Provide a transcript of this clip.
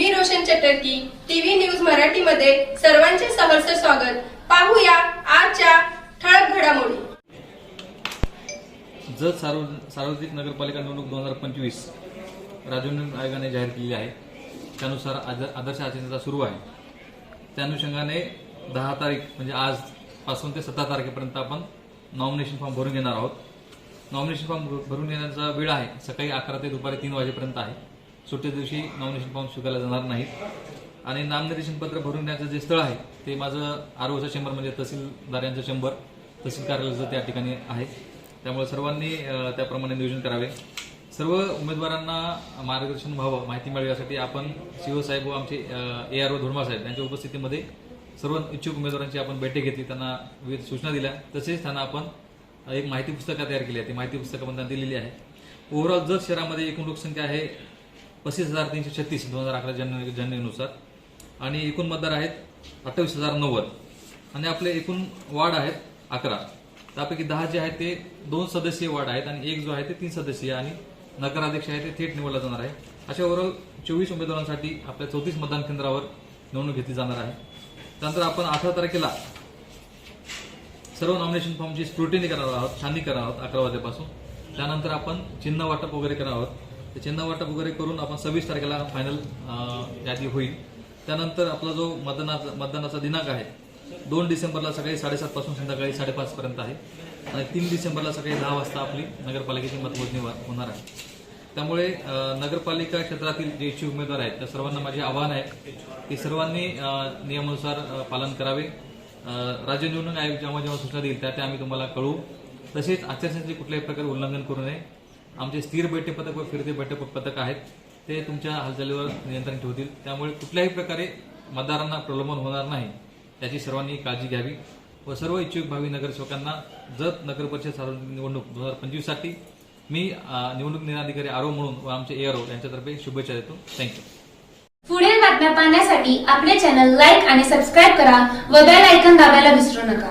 मी Roshan Chatarki TV news मराठीमध्ये सर्वांचे सहर्ष स्वागत. पाहूया आजच्या ठळक घडामोडी. जत सार्वजनिक नगरपालिका निवडणूक दोन हजार पंचवीस राज्य आयोगाने जाहीर केली आहे. त्यानुसार आदर्श आचारसंहिता सुरू आहे. त्या अनुषंगाने दहा तारीख म्हणजे आज पासून ते सतरा तारखेपर्यंत आपण नॉमिनेशन फॉर्म भरून घेणार आहोत. नॉमिनेशन फॉर्म भरून घेण्याचा वेळ आहे. सकाळी अकरा ते दुपारी तीन वाजेपर्यंत आहे. सुट्टी दिवशी नॉमिनेशन फॉर्म स्वीकारला जाणार नाहीत. आणि नामनिर्देशन पत्र भरून देण्याचं जे स्थळ आहे ते माझं आरोचा शंभर म्हणजे तहसीलदार यांचं शंभर तहसील कार्यालयाचं त्या ठिकाणी आहे. त्यामुळे सर्वांनी त्याप्रमाणे नियोजन करावे. सर्व उमेदवारांना मार्गदर्शन व्हावं माहिती मिळावी यासाठी आपण शिवसाहेब व आमचे ए आर ओ धुर्मा साहेब यांच्या उपस्थितीमध्ये सर्व इच्छुक उमेदवारांची आपण बैठक घेतली. त्यांना विविध सूचना दिल्या. तसेच त्यांना आपण एक माहिती पुस्तकं तयार केली आहे. ती माहिती पुस्तकं पण त्यांना दिलेली आहे. ओव्हरऑल जर शहरामध्ये एकूण लोकसंख्या आहे पस्तीस हजार तीनशे छत्तीस दोन हजार अकरा जन जनगणनेनुसार आणि एकूण मतदार आहेत अठ्ठावीस हजार नव्वद. आणि आपले एकूण वार्ड आहेत अकरा. त्यापैकी दहा जे आहेत ते दोन सदस्यीय वार्ड आहेत आणि एक जो आहे ते तीन सदस्यीय आणि नगराध्यक्ष आहे ते थेट निवडला जाणार आहे. अशा ओव्हरऑल चोवीस उमेदवारांसाठी आपल्या चौतीस मतदान केंद्रावर निवडणूक घेतली जाणार आहे. त्यानंतर आपण अठरा तारखेला सर्व नॉमिनेशन फॉर्मची स्क्रुटिनी करणार आहोत छाननी करणार आहोत अकरा वाजेपासून. त्यानंतर आपण चिन्ह वाटप वगैरे करणार आहोत. ते चिन्ह वाटप वगैरे करून आपण सव्वीस तारखेला फायनल यादी होईल. त्यानंतर आपला जो मतदानाचा मतदानाचा दिनांक आहे दोन डिसेंबरला सकाळी साडेसात पासून संध्याकाळी साडेपाच पर्यंत आहे. आणि तीन डिसेंबरला सकाळी दहा वाजता आपली नगरपालिकेची मतमोजणी होणार आहे. त्यामुळे नगरपालिका क्षेत्रातील जे इच्छुक उमेदवार आहेत त्या सर्वांना माझे आवाहन आहे की सर्वांनी नियमानुसार पालन करावे. राज्य निवडणूक आयोग जेव्हा जेव्हा सूचना देईल त्या त्या आम्ही तुम्हाला कळवू. तसेच आचारसंहितेचे कुठल्याही प्रकारे उल्लंघन करू नये. आमचे स्थिर बैठे पथक व फिरते बैठक पथक आहेत. ते तुमच्या हालचालीवर नियंत्रण ठेवतील. त्यामुळे कुठल्याही प्रकारे मतदारांना प्रलोभन होणार नाही. त्याची सर्वांनी काळजी घ्यावी. व सर्व इच्छुक भावी नगरसेवकांना जत नगर परिषद सार्वजनिक निवडणूक दोन हजार पंचवीससाठी मी निवडणूक निर्णयाधिकारी आरो म्हणून व आमचे एआरओ यांच्यातर्फे शुभेच्छा देतो. थँक्यू पुढील बातम्या पाहण्यासाठी आपले चॅनल लाईक आणि सबस्क्राईब करा व बेल आयकन दाबायला विसरू नका.